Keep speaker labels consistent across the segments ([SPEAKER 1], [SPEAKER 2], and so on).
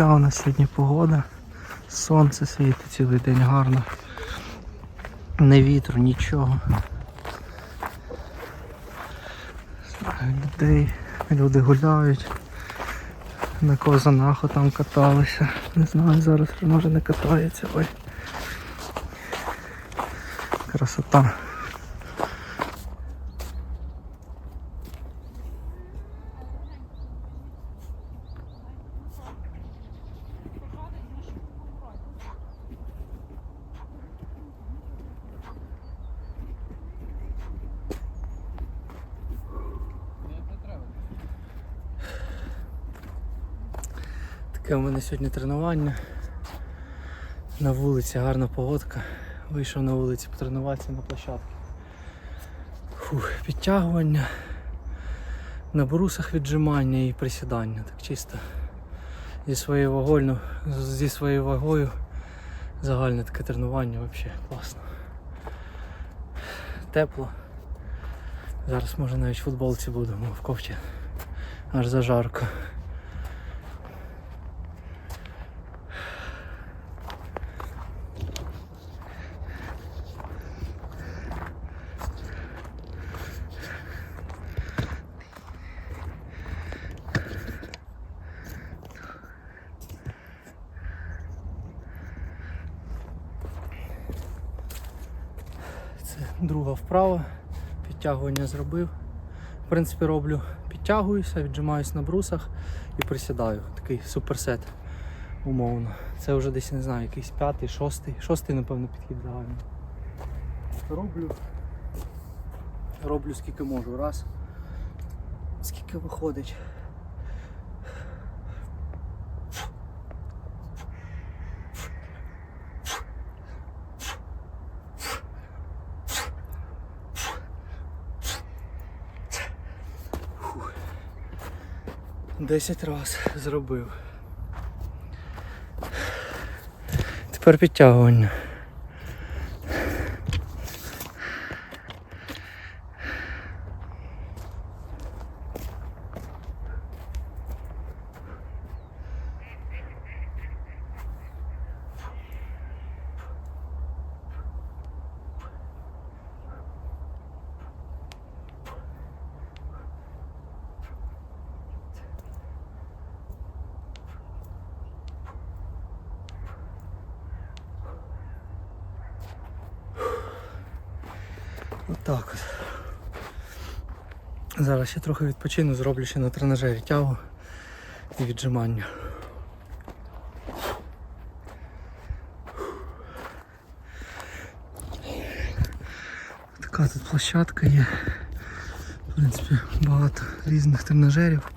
[SPEAKER 1] така у нас сьогодні погода. Сонце світить цілий день гарно. Не вітру, нічого. Людей, люди гуляють. На козанаху там каталися. Не знаю, зараз може не катається. Ой. Красота. Таке у мене сьогодні тренування. На вулиці гарна погодка. Вийшов на вулиці потренуватися на площадці. Фух, підтягування. На брусах віджимання і присідання. Так чисто. Зі своєю вагою, зі своєю вагою загальне таке тренування взагалі класно. Тепло. Зараз може навіть в футболці буду, ну, в кофті. Аж зажарко. Це друга вправа. Підтягування зробив. В принципі, роблю, підтягуюся, віджимаюсь на брусах і присідаю. Такий суперсет умовно. Це вже десь не знаю, якийсь п'ятий, шостий. Шостий, напевно, підхід загальний. Роблю. Роблю скільки можу. Раз. Скільки виходить. Десять раз зробив. Тепер підтягування. Отак от. Зараз ще трохи відпочину, зроблю ще на тренажері тягу і віджимання. Така тут площадка є. В принципі, багато різних тренажерів.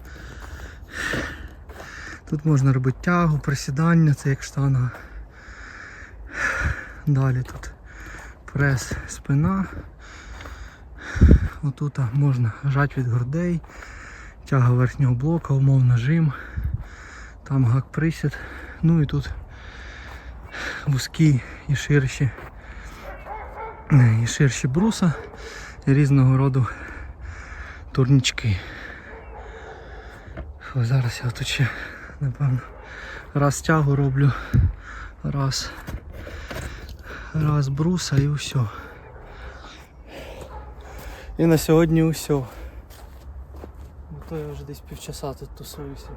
[SPEAKER 1] Тут можна робити тягу, присідання, це як штанга. Далі тут прес, спина. Отут можна жати від грудей, тяга верхнього блока, умовно жим, там гак присід. Ну і тут вузькі і ширші, і ширші бруса і різного роду турнічки. Ось зараз я тут ще, напевно, раз тягу роблю, раз, раз бруса і все. І на сьогодні усьо. Бо то я вже десь півчаса тут тусуюся.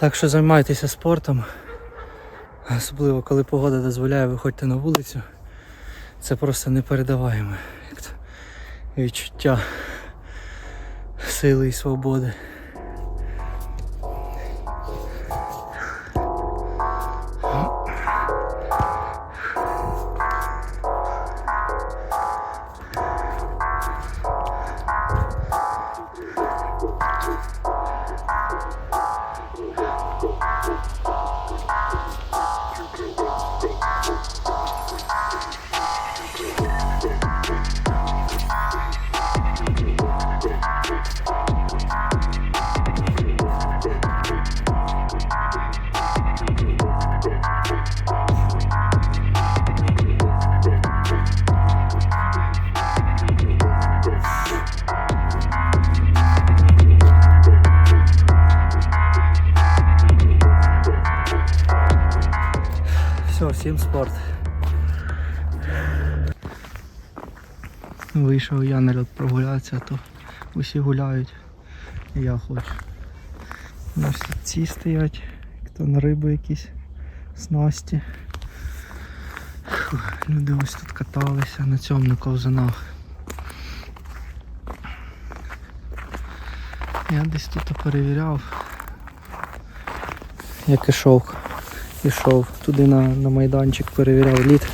[SPEAKER 1] Так що займайтеся спортом. Особливо коли погода дозволяє, виходьте на вулицю. Це просто непередаваємо відчуття сили і свободи. Всім спорт. Вийшов я на льот прогулятися, то усі гуляють. І я хочу. Ось тут ці стоять, хто на рибу якісь снасті. Люди ось тут каталися на цьому на ковзанах. Я десь тут перевіряв. Як ішов. Ішов туди на, на майданчик, перевіряв лід,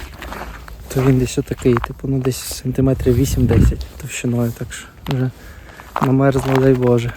[SPEAKER 1] то він десь отакий, типу, ну десь сантиметрів 8-10 товщиною, так що вже намерзло, дай Боже.